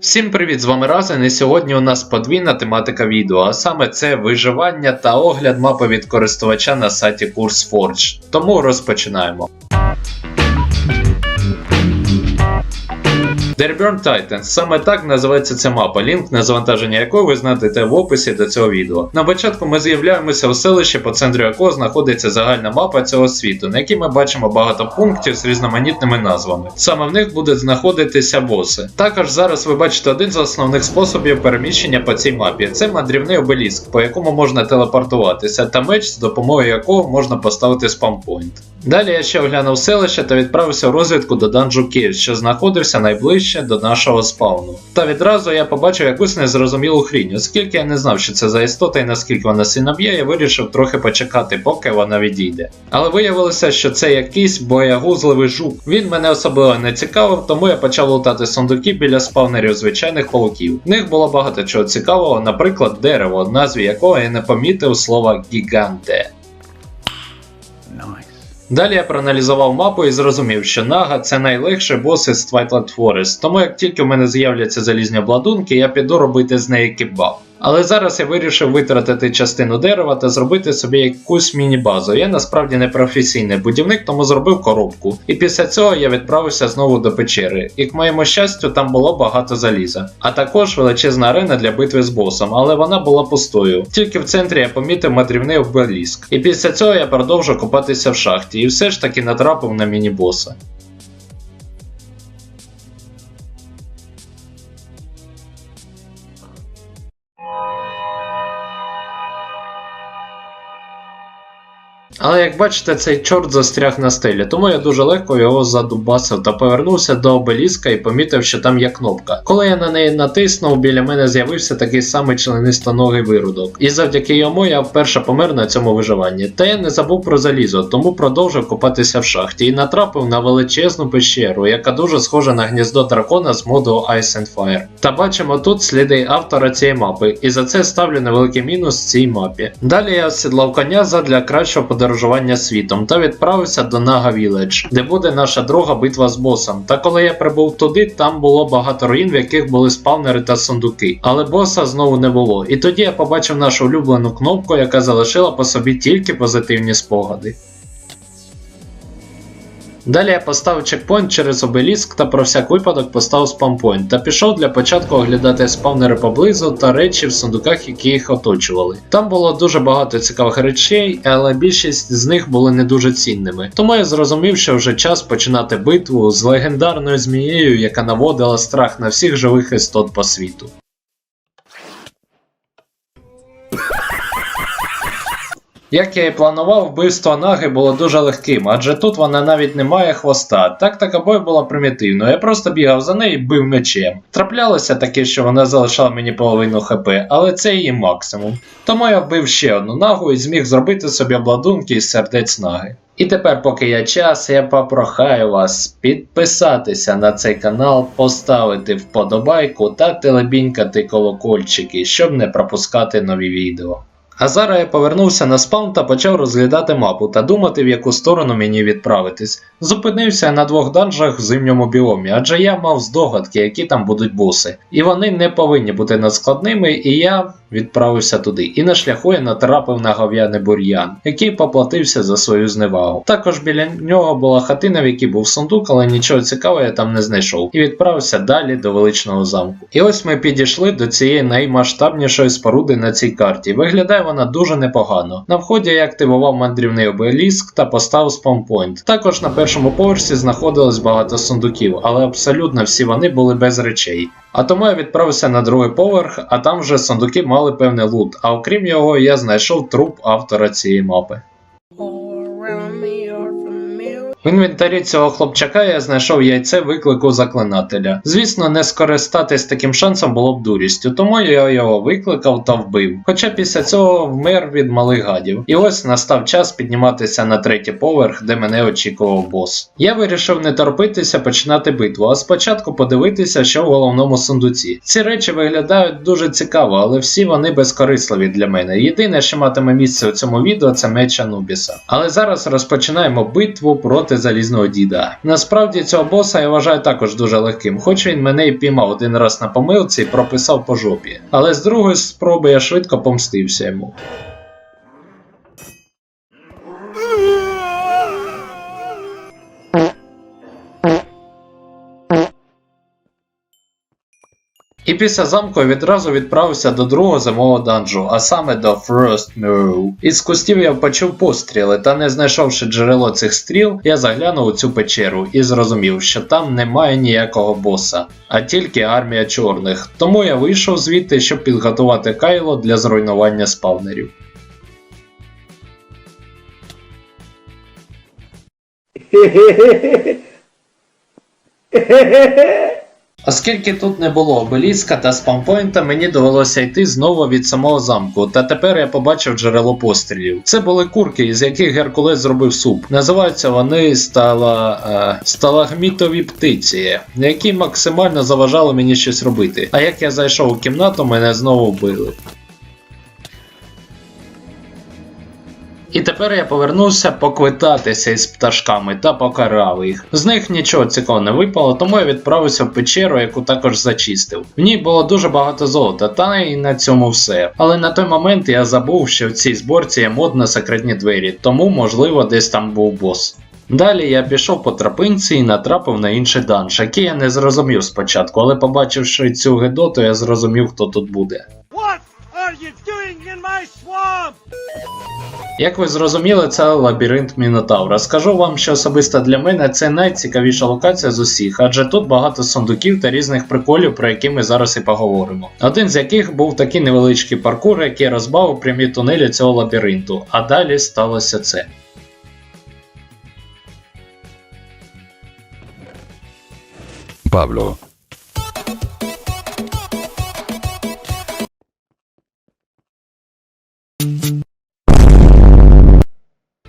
Всім привіт, з вами Разен, і сьогодні у нас подвійна тематика відео, а саме це виживання та огляд мапи від користувача на сайті CourseForge. Тому розпочинаємо. Derburn Titans. Саме так називається ця мапа, лінк на завантаження якої ви знайдете в описі до цього відео. На початку ми з'являємося у селищі, по центру якого знаходиться загальна мапа цього світу, на якій ми бачимо багато пунктів з різноманітними назвами. Саме в них будуть знаходитися боси. Також зараз ви бачите один з основних способів переміщення по цій мапі. Це мандрівний обеліск, по якому можна телепортуватися, та меч, з допомогою якого можна поставити спампойнт. Далі я ще оглянув селище та відправився в розвідку до Данжу Київ, що знаходився найближче до нашого спавну. Та відразу я побачив якусь незрозумілу хрінь, оскільки я не знав, що це за істота і наскільки вона сильно б'є, я вирішив трохи почекати, поки вона відійде. Але виявилося, що це якийсь боягузливий жук. Він мене особливо не цікавив, тому я почав лутати сундуки біля спавнерів звичайних пауків. В них було багато чого цікавого, наприклад, дерево, назві якого я не помітив слова гіганте. Далі я проаналізував мапу і зрозумів, що Нага це найлегший бос із Twilight Forest, тому як тільки в мене з'являться залізні обладунки, я піду робити з неї кебаб. Але зараз я вирішив витратити частину дерева та зробити собі якусь міні-базу. Я насправді не професійний будівник, тому зробив коробку. І після цього я відправився знову до печери. І к моєму щастю, там було багато заліза. А також величезна арена для битви з босом, але вона була пустою. Тільки в центрі я помітив мадрівний обеліск. І після цього я продовжив купатися в шахті і все ж таки натрапив на міні-боса. Але як бачите, цей чорт застряг на стелі, тому я дуже легко його задубасив та повернувся до обеліска і помітив, що там є кнопка. Коли я на неї натиснув, біля мене з'явився такий самий членистоногий виродок. І завдяки йому я вперше помер на цьому виживанні. Та я не забув про залізо, тому продовжив купатися в шахті і натрапив на величезну пещеру, яка дуже схожа на гніздо дракона з моду Ice and Fire. Та бачимо тут сліди автора цієї мапи, і за це ставлю невеликий мінус цій мапі. Далі я осідлав коня задля кращого подорожування світом та відправився до Нага Віледж, де буде наша друга битва з босом. Та коли я прибув туди, там було багато руїн, в яких були спавнери та сундуки. Але боса знову не було. І тоді я побачив нашу улюблену кнопку, яка залишила по собі тільки позитивні спогади. Далі я поставив чекпоінт через обеліск та про всяк випадок поставив спампоінт та пішов для початку оглядати спавнери поблизу та речі в сундуках, які їх оточували. Там було дуже багато цікавих речей, але більшість з них були не дуже цінними. Тому я зрозумів, що вже час починати битву з легендарною змією, яка наводила страх на всіх живих істот по світу. Як я і планував, вбивство Наги було дуже легким, адже тут вона навіть не має хвоста. Тактика бою була примітивною, я просто бігав за нею і бив мечем. Траплялося таке, що вона залишала мені половину хп, але це її максимум. Тому я вбив ще одну нагу і зміг зробити собі обладунки із сердець наги. І тепер, поки є час, я попрохаю вас підписатися на цей канал, поставити вподобайку та телебінькати колокольчики, щоб не пропускати нові відео. А зараз я повернувся на спаун та почав розглядати мапу та думати, в яку сторону мені відправитись. Зупинився на двох данжах в зимньому біомі, адже я мав здогадки, які там будуть боси. І вони не повинні бути надскладними, і я відправився туди. І на шляху я натрапив на гов'яний бур'ян, який поплатився за свою зневагу. Також біля нього була хатина, в якій був сундук, але нічого цікавого я там не знайшов, і відправився далі до величного замку. І ось ми підійшли до цієї наймасштабнішої споруди на цій карті. Виглядає вона дуже непогано. На вході я активував мандрівний обеліск та поставив спампойнт. Також на першому поверсі знаходилось багато сундуків, але абсолютно всі вони були без речей. А тому я відправився на другий поверх, а там вже сундуки мали певний лут. А окрім його, я знайшов труп автора цієї мапи. В інвентарі цього хлопчака я знайшов яйце виклику заклинателя. Звісно, не скористатись таким шансом було б дурістю, тому я його викликав та вбив. Хоча після цього вмер від малих гадів. І ось настав час підніматися на третій поверх, де мене очікував бос. Я вирішив не торпитися починати битву, а спочатку подивитися, що в головному сундуці. Ці речі виглядають дуже цікаво, але всі вони безкорисливі для мене. Єдине, що матиме місце у цьому відео, це меч Анубіса. Але зараз розпочинаємо битву проти проти залізного діда. Насправді цього боса я вважаю також дуже легким, хоч він мене і піймав один раз на помилці і прописав по жопі. Але з другої спроби я швидко помстився йому. І після замку відразу відправився до другого зимового данжу, а саме до Frost Mirror. Із кустів я почув постріли, та не знайшовши джерело цих стріл, я заглянув у цю печеру і зрозумів, що там немає ніякого боса, а тільки армія чорних. Тому я вийшов звідти, щоб підготувати кайло для зруйнування спавнерів. Оскільки тут не було обеліска та спампойнта, мені довелося йти знову від самого замку, та тепер я побачив джерело пострілів. Це були курки, із яких Геркулес зробив суп. Називаються вони стала, е, сталагмітові птиці, які максимально заважали мені щось робити. А як я зайшов у кімнату, мене знову вбили. І тепер я повернувся поквитатися із пташками та покарав їх. З них нічого цікавого не випало, тому я відправився в печеру, яку також зачистив. В ній було дуже багато золота, та і на цьому все. Але на той момент я забув, що в цій зборці є мод на секретні двері, тому можливо десь там був бос. Далі я пішов по тропинці і натрапив на інший данж, який я не зрозумів спочатку, але побачивши цю гедоту, я зрозумів, хто тут буде. What are you doing in my swamp? Як ви зрозуміли, це лабіринт Мінотавра. Скажу вам, що особисто для мене це найцікавіша локація з усіх, адже тут багато сундуків та різних приколів, про які ми зараз і поговоримо. Один з яких був такий невеличкий паркур, який розбавив прямі тунелі цього лабіринту, а далі сталося це. Pablo.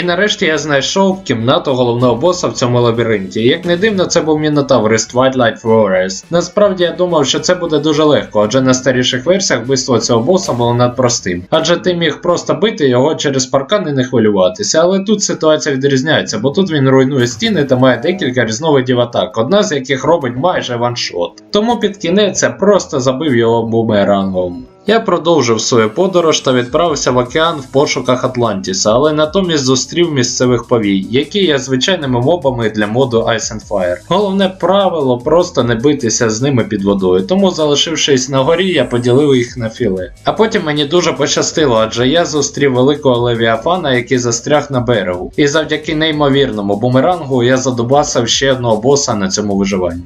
І нарешті я знайшов кімнату головного боса в цьому лабіринті. Як не дивно, це був Мінотавр із Twilight Forest. Насправді я думав, що це буде дуже легко, адже на старіших версіях вбивство цього боса було надпростим. Адже ти міг просто бити його через паркан і не хвилюватися. Але тут ситуація відрізняється, бо тут він руйнує стіни та має декілька різновидів атак, одна з яких робить майже ваншот. Тому під кінець я просто забив його бумерангом. Я продовжив свою подорож та відправився в океан в пошуках Атлантіса, але натомість зустрів місцевих повій, які є звичайними мобами для моду Ice and Fire. Головне правило просто не битися з ними під водою, тому залишившись на горі, я поділив їх на філе. А потім мені дуже пощастило, адже я зустрів великого левіафана, який застряг на берегу. І завдяки неймовірному бумерангу я задубасив ще одного боса на цьому виживанні.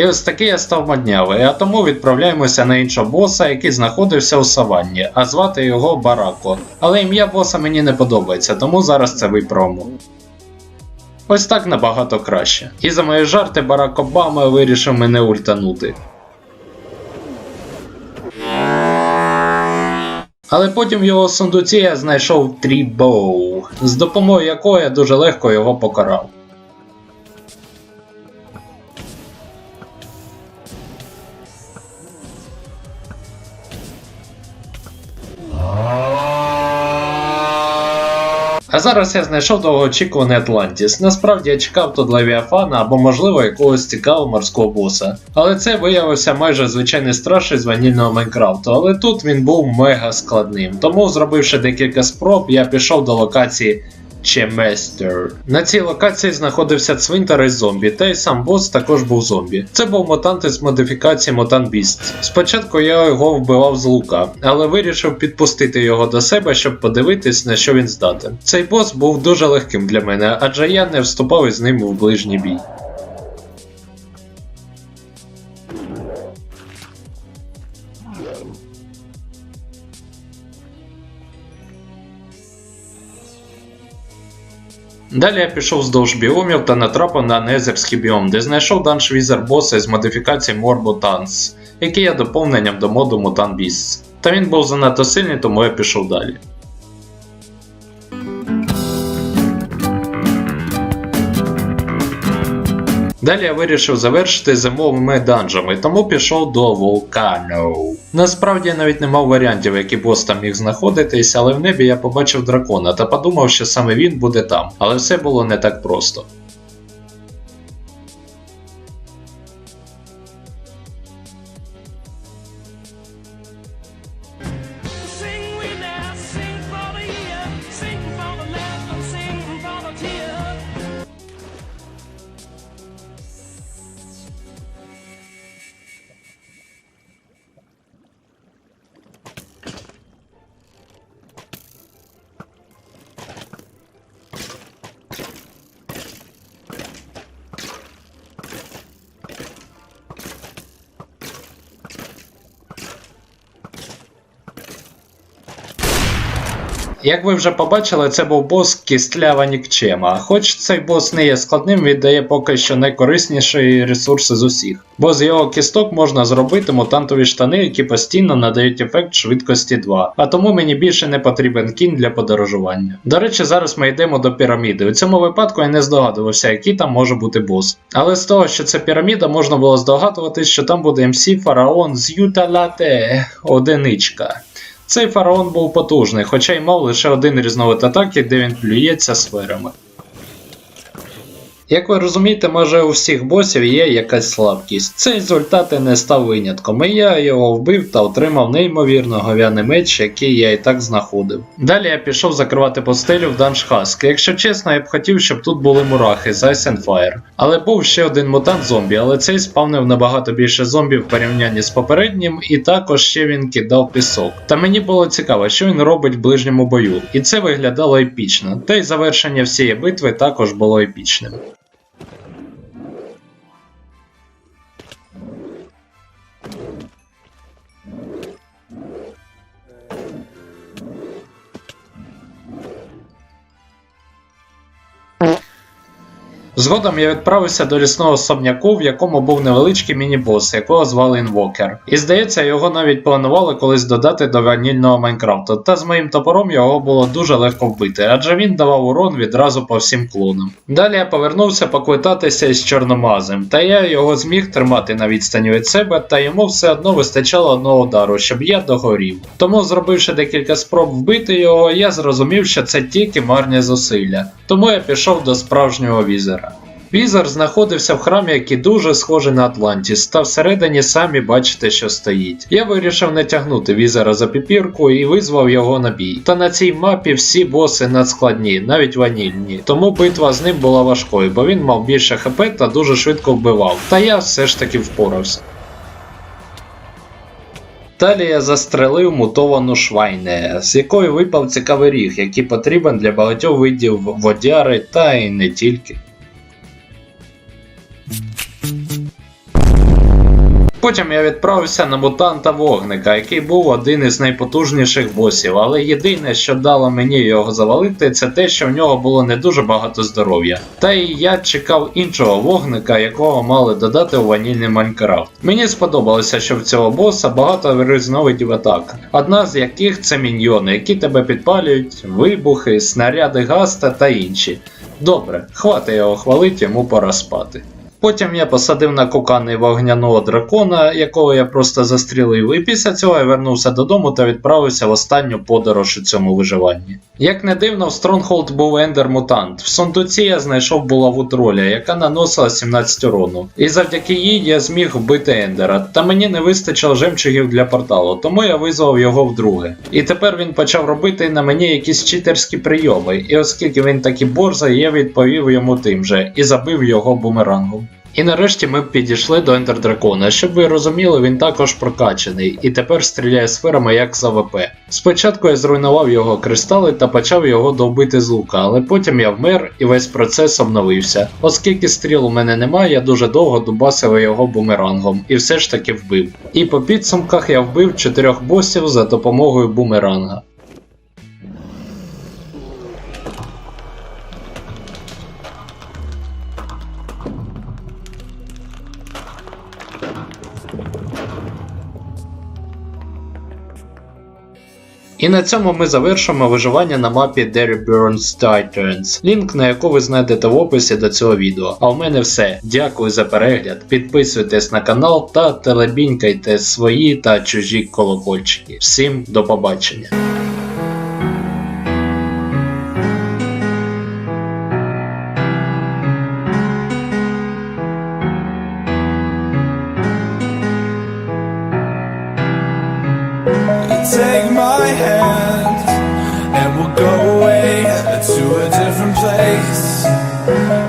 І ось такий я став моднявий, а тому відправляємося на іншого боса, який знаходився у саванні, а звати його Барако. Але ім'я боса мені не подобається, тому зараз це виправимо. Ось так набагато краще. І за мої жарти Барак Обама вирішив мене ультанути. Але потім в його сундуці я знайшов трібоу, з допомогою якого я дуже легко його покарав. А зараз я знайшов довгоочікуваний Атлантіс. Насправді я чекав тут Левіафана або, можливо, якогось цікавого морського боса. Але це виявився майже звичайний страшний із ванільного Майнкрафту, але тут він був мега складним. Тому, зробивши декілька спроб, я пішов до локації Чеместер. На цій локації знаходився цвинтар із зомбі, та й сам бос також був зомбі. Це був мутант із модифікації Mutant Біст. Спочатку я його вбивав з лука, але вирішив підпустити його до себе, щоб подивитись, на що він здатен. Цей бос був дуже легким для мене, адже я не вступав із ним в ближній бій. Далі я пішов вздовж біомів та натрапив на Незерський біом, де знайшов данж візер боса з модифікації Morbotans, який є доповненням до моду Mutant Beasts. Та він був занадто сильний, тому я пішов далі. Далі я вирішив завершити зимовими данжами, тому пішов до вулкану. Насправді я навіть не мав варіантів, який бос там міг знаходитись, але в небі я побачив дракона та подумав, що саме він буде там. Але все було не так просто. Як ви вже побачили, це був бос кістлява нікчема. Хоч цей бос не є складним, він дає поки що найкорисніші ресурси з усіх. Бо з його кісток можна зробити мутантові штани, які постійно надають ефект швидкості 2. А тому мені більше не потрібен кінь для подорожування. До речі, зараз ми йдемо до піраміди. У цьому випадку я не здогадувався, який там може бути бос. Але з того, що це піраміда, можна було здогадуватись, що там буде МС Фараон з Юталате одиничка. Цей фараон був потужний, хоча й мав лише один різновид атаки, де він плюється сферами. Як ви розумієте, майже у всіх босів є якась слабкість. Цей результати не став винятком, і я його вбив та отримав неймовірно говяний меч, який я і так знаходив. Далі я пішов закривати постелю в Данж Хаск. Якщо чесно, я б хотів, щоб тут були мурахи з Ice and Fire. Але був ще один мутант зомбі, але цей спавнив набагато більше зомбів в порівнянні з попереднім, і також ще він кидав пісок. Та мені було цікаво, що він робить в ближньому бою, і це виглядало епічно. Та й завершення всієї битви також було епічним. Згодом я відправився до лісного особняку, в якому був невеличкий міні-бос, якого звали Інвокер. І здається, його навіть планували колись додати до ванільного Майнкрафту, та з моїм топором його було дуже легко вбити, адже він давав урон відразу по всім клонам. Далі я повернувся поквитатися із чорномазем, та я його зміг тримати на відстані від себе, та йому все одно вистачало одного удару, щоб я догорів. Тому, зробивши декілька спроб вбити його, я зрозумів, що це тільки марні зусилля. Тому я пішов до справжнього візера. Візер знаходився в храмі, який дуже схожий на Атлантіс, та всередині самі бачите, що стоїть. Я вирішив не тягнути візера за піпірку і визвав його на бій. Та на цій мапі всі боси надскладні, навіть ванільні. Тому битва з ним була важкою, бо він мав більше хп та дуже швидко вбивав. Та я все ж таки впорався. Далі я застрелив мутовану швайне, з якої випав цікавий ріг, який потрібен для багатьох видів водяри та й не тільки. Потім я відправився на мутанта вогника, який був один із найпотужніших босів, але єдине, що дало мені його завалити, це те, що в нього було не дуже багато здоров'я. Та й я чекав іншого вогника, якого мали додати у ванільний Майнкрафт. Мені сподобалося, що в цього боса багато різновидів атак, одна з яких це міньйони, які тебе підпалюють, вибухи, снаряди гаста та інші. Добре, хватить його хвалить, йому пора спати. Потім я посадив на кокани вогняного дракона, якого я просто застрілив, і після цього я вернувся додому та відправився в останню подорож у цьому виживанні. Як не дивно, в Стронгхолд був ендер мутант. В сундуці я знайшов булаву троля, яка наносила 17 урону. І завдяки їй я зміг вбити ендера. Та мені не вистачило жемчугів для порталу, тому я визвав його вдруге. І тепер він почав робити на мені якісь читерські прийоми, і оскільки він такий борзий, я відповів йому тим же і забив його бумерангом. І нарешті ми підійшли до Ендер Дракона. Щоб ви розуміли, він також прокачаний і тепер стріляє сферами як з АВП. Спочатку я зруйнував його кристали та почав його довбити з лука, але потім я вмер і весь процес обновився. Оскільки стріл у мене немає, я дуже довго дубасив його бумерангом і все ж таки вбив. І по підсумках я вбив чотирьох босів за допомогою бумеранга. І на цьому ми завершимо виживання на мапі Derry Burns Titans, лінк на яку ви знайдете в описі до цього відео. А в мене все. Дякую за перегляд. Підписуйтесь на канал та телебінькайте свої та чужі колокольчики. Всім до побачення.